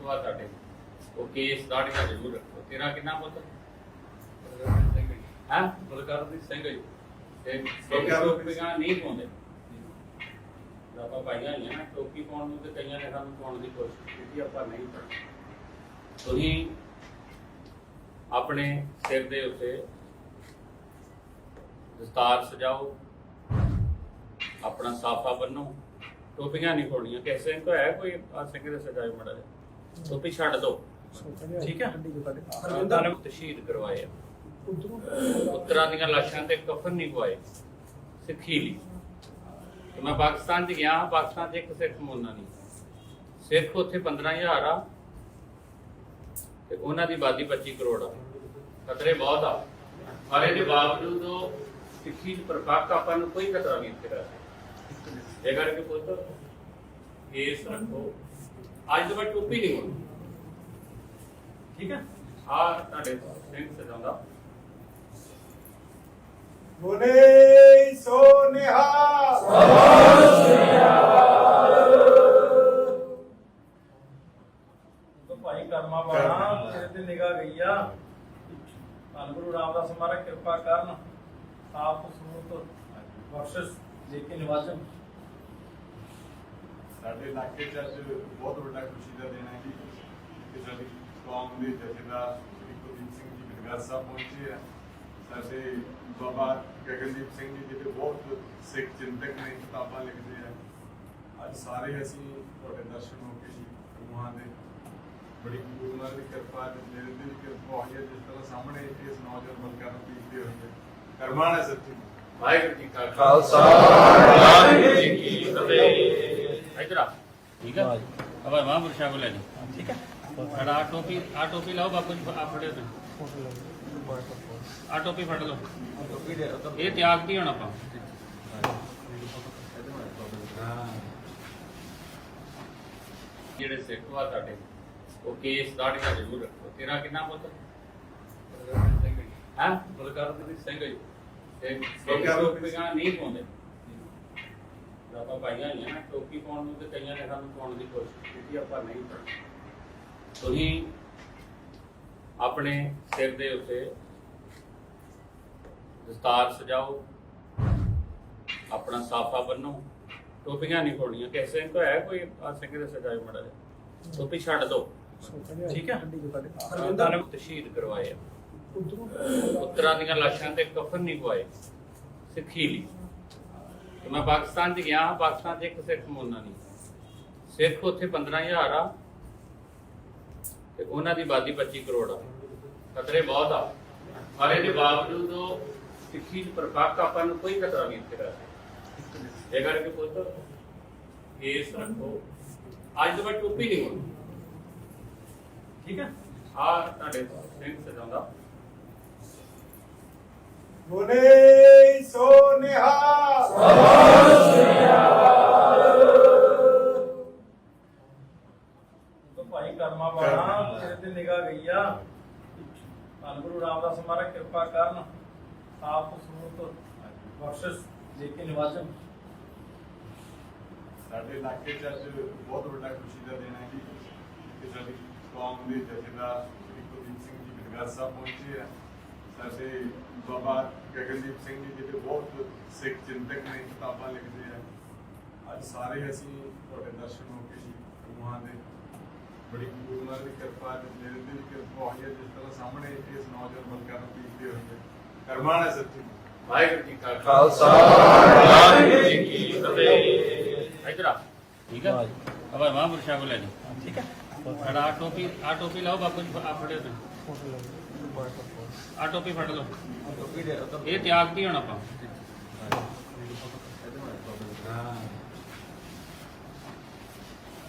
ਸਿੱਖ ਵਾ ਤੁਹਾਡੇ ਉਹ ਕੇਸ ਦਾੜੀਆਂ ਜ਼ਰੂਰ ਰੱਖੋ। ਤੇਰਾ ਕਿੰਨਾ ਪੁੱਤ? ਹਾਂ। ਬਲਕਰਦੀਪ ਸਿੰਘ ਜੀ। ਤੇ ਟੋਪੀਆਂ ਨਹੀਂ ਪਾਉਂਦੇ। ਆਪਾਂ ਪਾਈਆਂ ਹੋਈਆਂ ਨਾ। ਟੋਪੀ ਪਾਉਣ ਨੂੰ ਤੇ ਕਈਆਂ ਨੇ ਸਾਨੂੰ ਪਾਉਣ ਦੀ ਕੋਸ਼ਿਸ਼ ਕੀਤੀ ਆਪਾਂ ਨਹੀਂ ਪਾਈ। ਤੁਸੀਂ ਆਪਣੇ ਸਿਰ ਦੇ ਉੱਤੇ ਦਸਤਾਰ ਸਜਾਓ। ਆਪਣਾ ਸਾਫਾ ਬੰਨੋ। ਟੋਪੀਆਂ ਨਹੀਂ ਪਾਉਣੀਆਂ। ਕਿਸੇ ਨੂੰ ਹੈ ਕੋਈ? ਆ ਸਿੰਘ ਦੇ ਸਜਾਏ ਮੜਾ ਟੋਪੀ ਛੱਡ ਦਿਓ ਠੀਕ ਹੈ? ਤੁਹਾਨੂੰ ਤਸ਼ਹੀਦ ਕਰਵਾਏ। ਆ ਪੁੱਤਰਾਂ ਦੀਆਂ ਲਾਸ਼ਾਂ ਤੇ ਕਫਨ ਨਹੀਂ ਪਵਾਏ। ਸਿੱਖੀ ਲਈ। ਤੇ ਮੈਂ ਪਾਕਿਸਤਾਨ 'ਚ ਗਿਆ, ਪਾਕਿਸਤਾਨ 'ਚ ਇੱਕ ਸਿੱਖ ਮੋਨਾ ਨਹੀਂ। ਸਿੱਖ ਉੱਥੇ 15000 ਆ। ਤੇ ਉਹਨਾਂ ਦੀ ਆਬਾਦੀ 25 ਕਰੋੜ ਆ। ਖਤਰੇ ਬਹੁਤ ਆ। ਪਰ ਇਹਦੇ ਬਾਵਜੂਦ ਉਹ ਸਿੱਖੀ ਦੀ ਪ੍ਰਪਾਕ ਆਪਾਂ ਨੂੰ ਕੋਈ ਖਤਰਾ ਨਹੀਂ ਇੱਥੇ ਦਾ ਇਹ ਕਰਕੇ ਪੁੱਤ ਇਸ ਰੱਖੋ। ਅੱਜ ਤੋਂ ਬਾਅਦ ਟੋਪੀ ਨਹੀਂ ਹੋਣੀ ਠੀਕ ਹੈ ਆ ਤੁਹਾਡੇ ਸਿੰਘ ਸਜਾਉਂਦਾ। ਬੋਲੇ ਸੋ ਨਿਹਾਲ। ਤਾਂ ਭਾਈ ਕਰਮਾ ਵਾਲਾ ਤੇਰੇ ਤੇ ਨਿਗਾਹ ਗਈ ਆ। ਧੰਨ ਗੁਰੂ ਰਾਮਦਾਸ ਮਹਾਰਾਜ ਕਿਰਪਾ ਕਰਨ। ਆਪ ਸੂਰਤ ਬਖਸ਼ਿਸ਼ ਦੇ ਕੇ ਨਿਵਾਜਨ ਸਾਡੇ ਇਲਾਕੇ ਚ ਅੱਜ ਬਹੁਤ ਵੱਡਾ ਖੁਸ਼ੀ ਦਾ ਦਿਨ ਹੈ ਜੀ। ਕਿ ਸਾਡੀ ਕੌਮ ਦੇ ਜਥੇਦਾਰ ਸ੍ਰੀ ਕੁਲਦੀਪ ਸਿੰਘ ਜੀ ਵਿਦਗਾਰ ਸਾਹਿਬ ਪਹੁੰਚੇ ਆ। ਸਾਡੇ ਬਾਬਾ ਗਗਨਦੀਪ ਸਿੰਘ ਜੀ ਜਿਹੜੇ ਬਹੁਤ ਸਿੱਖ ਚਿੰਤਕ ਨੇ ਕਿਤਾਬਾਂ ਲਿਖਦੇ ਆ। ਅੱਜ ਸਾਰੇ ਅਸੀਂ ਤੁਹਾਡੇ ਦਰਸ਼ਨ ਹੋ ਕੇ ਜੀ ਗੁਰੂਆਂ ਦੇ। ਬੜੀ ਗੁਰੂਆਂ ਦੀ ਕਿਰਪਾ ਤੇ ਮੇਰੇ ਦੀ ਕਿਰਪਾ ਹੋਈ ਹੈ। ਜਿਸ ਤਰ੍ਹਾਂ ਸਾਹਮਣੇ ਇਸ ਨੌਜਵਾਨ ਬਲਕਾਂ ਨੂੰ ਪੀਂਦੇ ਹੋਏ ਕਰਮਾਨ ਹੈ। ਸੱਚੀ ਵਾਹਿਗੁਰੂ ਜੀ ਕਾ ਖਾਲਸਾ, ਵਾਹਿਗੁਰੂ ਜੀ ਕੀ ਫਤਿਹ। ਇਧਰ ਆ। ਠੀਕ ਆ? ਅਬਾ ਮਹਾਂਪੁਰਸ਼ਾ ਕੋਲ ਲੈ ਜੀ। ਠੀਕ ਹੈ ਸਾਡਾ ਆ ਟੋਪੀ ਆ ਟੋਪੀ ਲਾਓ ਬਾਪੂ ਜੀ ਆ ਫੜਿਓ ਤੁਸੀਂ। ਆ ਟੋਪੀ ਫੜ ਲਓ। ਇਹ ਤਿਆਗ ਕੀ ਹੋਣਾ ਆਪਾਂ? ਜਿਹੜੇ ਸਿੱਖ ਵਾ ਤੁਹਾਡੇ ਉਹ ਕੇਸ ਦਾੜੀਆਂ ਜ਼ਰੂਰ ਰੱਖੋ। ਤੇਰਾ ਕਿੰਨਾ ਪੁੱਤ? ਹਾਂ? ਬਲਕਰਦੀਪ ਸਿੰਘ ਜੀ। ਤੇ ਟੋਪੀਆਂ ਨਹੀਂ ਪਾਉਂਦੇ। ਆਪਾਂ ਪਾਈਆਂ ਹੋਈਆਂ ਨਾ ਟੋਪੀ ਪਾਉਣ ਨੂੰ ਤੇ ਕਈਆਂ ਨੇ ਸਾਨੂੰ ਪਾਉਣ ਦੀ ਕੋਸ਼ਿਸ਼ ਕੀਤੀ ਆਪਾਂ ਨਹੀਂ ਤੁਸੀਂ ਆਪਣੇ ਸਿਰ ਦੇ ਉੱਤੇ ਦਸਤਾਰ ਸਜਾਓ ਆਪਣਾ ਸਾਫਾ ਬੰਨੋ। ਟੋਪੀਆਂ ਨਹੀਂ ਪਾਉਣੀਆਂ ਕਿਸੇ ਨੂੰ ਹੈ ਕੋਈ ਆ ਸਿੰਘ ਦੇ ਸਜਾਏ ਮੜਾ ਟੋਪੀ ਛੱਡ ਦਿਓ ਠੀਕ ਹੈ ਤੁਹਾਨੂੰ ਤਸ਼ਹੀਦ ਕਰਵਾਏ ਪੁੱਤਰਾਂ ਦੀਆਂ ਲਾਸ਼ਾਂ ਤੇ ਕਫਨ ਨਹੀਂ ਪਵਾਏ। ਸਿੱਖੀ ਲਈ। ਤੇ ਮੈਂ ਪਾਕਿਸਤਾਨ 'ਚ ਗਿਆ, ਪਾਕਿਸਤਾਨ 'ਚ ਇੱਕ ਸਿੱਖ ਮੋਨਾ ਨਹੀਂ ਸਿੱਖ ਉੱਥੇ 15000 ਆ, ਤੇ ਉਹਨਾਂ ਦੀ ਆਬਾਦੀ 25 ਕਰੋੜ ਆ। ਖਤਰੇ ਬਹੁਤ ਆ। ਪਰ ਇਹਦੇ ਬਾਵਜੂਦ ਉਹ ਸਿੱਖੀ ਦੀ ਪ੍ਰਪਾਕ ਆਪਾਂ ਨੂੰ ਕੋਈ ਖਤਰਾ ਨਹੀਂ ਇੱਥੇ ਦਾ ਇਹ ਕਰਕੇ ਪੁੱਤ? ਇਸ ਰੱਖੋ। ਅੱਜ ਤੋਂ ਬਾਅਦ ਟੋਪੀ ਨਹੀਂ ਹੋਣੀ। ਠੀਕ ਹੈ ਆ ਤੁਹਾਡੇ ਸਿੰਘ ਸਜਾਉਂਦਾ। ਬੋਲੇ। ਤਾਂ ਭਾਈ ਕਰਮਾ ਵਾਲਾ ਤੇਰੇ ਤੇ ਨਿਗਾਹ ਗਈ ਆ। ਧੰਨ ਗੁਰੂ ਰਾਮਦਾਸ ਮਹਾਰਾਜ ਕਿਰਪਾ ਕਰਨ। ਆਪ ਸੂਰਤ ਬਖਸ਼ਿਸ਼ ਦੇ ਕੇ ਨਿਵਾਜਨ ਸਾਡੇ ਇਲਾਕੇ ਚ ਅੱਜ ਬਹੁਤ ਵੱਡਾ ਖੁਸ਼ੀ ਦਾ ਦਿਨ ਹੈ ਜੀ। ਕਿ ਸਾਡੀ ਕੌਮ ਦੇ ਜਥੇਦਾਰ ਸ੍ਰੀ ਕੁਲਦੀਪ ਸਿੰਘ ਜੀ ਵਿਦਗਾਰ ਸਾਹਿਬ ਪਹੁੰਚੇ ਆ। ਸਾਡੇ ਬਾਬਾ ਗਗਨਦੀਪ ਸਿੰਘ ਜੀ ਜਿਹੜੇ ਬਹੁਤ ਸਿੱਖ ਚਿੰਤਕ ਨੇ ਕਿਤਾਬਾਂ ਲਿਖਦੇ ਆ। ਅੱਜ ਸਾਰੇ ਅਸੀਂ ਤੁਹਾਡੇ ਦਰਸ਼ਨ ਹੋ ਕੇ ਜੀ ਗੁਰੂਆਂ ਦੇ ਬੜੀ ਗੁਰੂਆਂ ਦੀ ਕਿਰਪਾ ਤੇ ਮੇਰੇ ਦੀ ਕਿਰਪਾ ਹੋਈ ਹੈ ਜਿਸ ਤਰ੍ਹਾਂ ਸਾਹਮਣੇ ਇਸ ਨੌਜਵਾਨ ਬਲਕਾਂ ਨੂੰ ਪੀਂਦੇ ਹੋਏ ਕਰਮਾਨ ਹੈ। ਸੱਚੀ ਵਾਹਿਗੁਰੂ ਜੀ ਕਾ ਖਾਲਸਾ, ਵਾਹਿਗੁਰੂ ਜੀ ਕੀ ਫਤਿਹ। ਇਧਰ ਆ। ਠੀਕ ਆ? ਅਬਾ ਮਹਾਂਪੁਰਸ਼ਾ ਕੋਲ ਲੈ ਜੀ ਠੀਕ ਹੈ। ਸਾਡਾ ਆ ਟੋਪੀ ਆ ਟੋਪੀ ਲਾਓ ਬਾਪੂ ਜੀ ਆ ਫੜਿਓ ਤੁਸੀਂ। ਆ ਟੋਪੀ ਫੜ ਲਓ। ਇਹ ਤਿਆਗ ਕੀ ਹੋਣਾ ਆਪਾਂ?